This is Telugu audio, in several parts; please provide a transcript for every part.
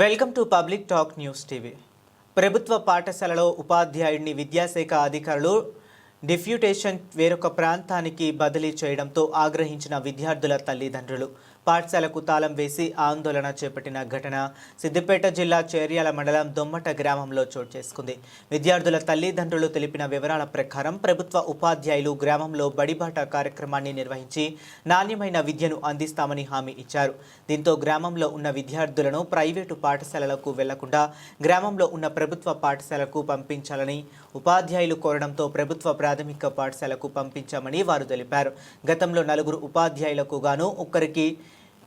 Welcome to public talk news TV. ప్రభుత్వ పాఠశాలలో ఉపాధ్యాయుడిని విద్యాశాఖ అధికారులు డిఫ్యూటేషన్ వేరొక ప్రాంతానికి బదిలీ చేయడంతో ఆగ్రహించిన విద్యార్థుల తల్లిదండ్రులు పాఠశాలకు తాళం వేసి ఆందోళన చేపట్టిన ఘటన సిద్దిపేట జిల్లా చేర్యాల మండలం దొమ్మట గ్రామంలో చోటు చేసుకుంది. విద్యార్థుల తల్లిదండ్రులు తెలిపిన వివరాల ప్రకారం ప్రభుత్వ ఉపాధ్యాయులు గ్రామంలో బడిబాట కార్యక్రమాన్ని నిర్వహించి నాణ్యమైన విద్యను అందిస్తామని హామీ ఇచ్చారు. దీంతో గ్రామంలో ఉన్న విద్యార్థులను ప్రైవేటు పాఠశాలలకు వెళ్ళకుండా గ్రామంలో ఉన్న ప్రభుత్వ పాఠశాలకు పంపించాలని ఉపాధ్యాయులు కోరడంతో ప్రభుత్వ ప్రాథమిక పాఠశాలకు పంపించామని వారు తెలిపారు. గతంలో నలుగురు ఉపాధ్యాయులకు గాను ఒక్కరికి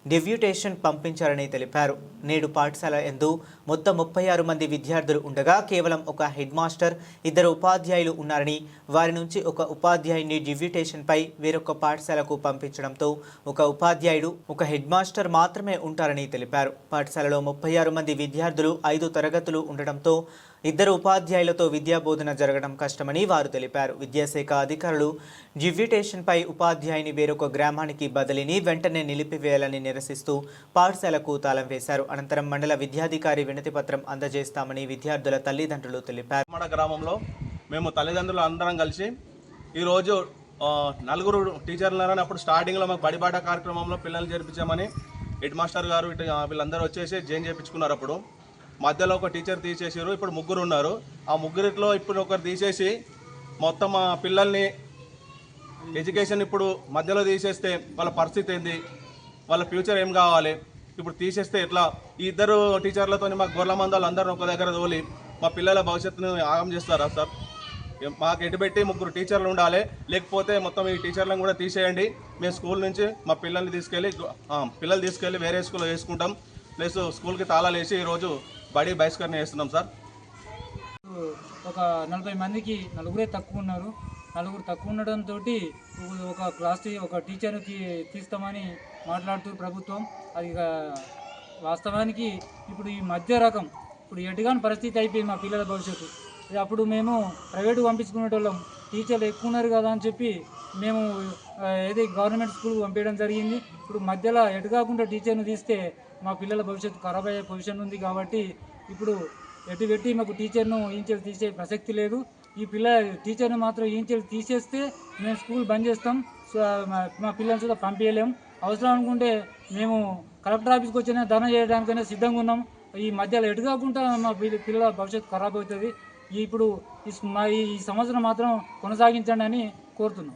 డెప్యూటేషన్ పంపించారని తెలిపారు. నేడు పాఠశాల ఎందు మొత్తం ముప్పై ఆరు మంది విద్యార్థులు ఉండగా కేవలం ఒక హెడ్ మాస్టర్ ఇద్దరు ఉపాధ్యాయులు ఉన్నారని వారి నుంచి ఒక ఉపాధ్యాయుని డెప్యూటేషన్పై వేరొక పాఠశాలకు పంపించడంతో ఒక ఉపాధ్యాయుడు ఒక హెడ్ మాస్టర్ మాత్రమే ఉంటారని తెలిపారు. పాఠశాలలో ముప్పై ఆరు మంది విద్యార్థులు ఐదు తరగతులు ఉండడంతో ఇద్దరు ఉపాధ్యాయులతో విద్యా బోధన జరగడం కష్టమని వారు తెలిపారు. విద్యాశాఖ అధికారులు జివ్యుటేషన్పై ఉపాధ్యాయుని వేరొక గ్రామానికి బదిలీని వెంటనే నిలిపివేయాలని నిరసిస్తూ పాఠశాలకు తాళం వేశారు. అనంతరం మండల విద్యాధికారి వినతి పత్రం అందజేస్తామని విద్యార్థుల తల్లిదండ్రులు తెలిపారు. మన గ్రామంలో మేము తల్లిదండ్రులు అందరం కలిసి ఈరోజు నలుగురు టీచర్లని అప్పుడు స్టార్టింగ్లో మాకు బడిబాట కార్యక్రమంలో పిల్లల్ని చేర్పించామని హెడ్ మాస్టర్ గారు ఇటు వీళ్ళందరూ వచ్చేసి జైన్ చేయించుకున్నారు అప్పుడు. మధ్యలో ఒక టీచర్ తీసేసారు ఇప్పుడు ముగ్గురు ఉన్నారు ఆ ముగ్గురిలో ఇప్పుడు ఒకరు తీసేసి మొత్తం మా పిల్లల్ని ఎడ్యుకేషన్ ఇప్పుడు మధ్యలో తీసేస్తే వాళ్ళ పరిస్థితి ఏంది? వాళ్ళ ఫ్యూచర్ ఏం కావాలి? ఇప్పుడు తీసేస్తే ఎట్లా? ఈ ఇద్దరు టీచర్లతో మా గొర్రెల మందాలు అందరిని ఒక దగ్గర తోలి మా పిల్లల భవిష్యత్తును ఆగం చేస్తారా సార్? మాకు ఎటుబెట్టి ముగ్గురు టీచర్లు ఉండాలి? లేకపోతే మొత్తం ఈ టీచర్లను కూడా తీసేయండి. మేము స్కూల్ నుంచి మా పిల్లల్ని తీసుకెళ్ళి పిల్లలు తీసుకెళ్ళి వేరే స్కూల్లో వేసుకుంటాం. ప్లస్ స్కూల్కి తాళాలు వేసి ఈరోజు బడి బహిష్కరణ చేస్తున్నాం సార్. ఒక నలభై మందికి నలుగురే తక్కువ ఉన్నారు. నలుగురు తక్కువ ఉండడంతో ఒక క్లాస్ ఒక టీచర్కి తీస్తామని మాట్లాడుతూ ప్రభుత్వం. అది వాస్తవానికి ఇప్పుడు ఈ మధ్య రకం. ఇప్పుడు ఎటుగాని పరిస్థితి అయిపోయింది మా పిల్లల భవిష్యత్తు. అప్పుడు మేము ప్రైవేటు పంపించుకునేటోళ్ళం. టీచర్లు ఎక్కువ ఉన్నారు కదా అని చెప్పి మేము ఏదైతే గవర్నమెంట్ స్కూల్ పంపించడం జరిగింది. ఇప్పుడు మధ్యలో ఎటు కాకుండా టీచర్ని తీస్తే మా పిల్లల భవిష్యత్తు ఖరాబ్ అయ్యే పొజిషన్ ఉంది కాబట్టి ఇప్పుడు ఎటు పెట్టి మాకు టీచర్ను ఈంచెలు తీసే ప్రసక్తి లేదు. ఈ పిల్ల టీచర్ని మాత్రం ఈంచెలు తీసేస్తే మేము స్కూల్ బంద్ చేస్తాం. సో మా- మా పిల్లల్ని కూడా పంపించలేం అవసరం అనుకుంటే మేము కలెక్టర్ ఆఫీస్కి వచ్చిన ధన చేయడానికైనా సిద్ధంగా ఉన్నాం. ఈ మధ్యలో ఎటు కాకుండా మా పిల్ల- పిల్లల భవిష్యత్తు ఖరాబ్ అవుతుంది. ఇప్పుడు ఈ మా ఈ సంవత్సరం మాత్రం కొనసాగించండి అని కోరుతున్నాం.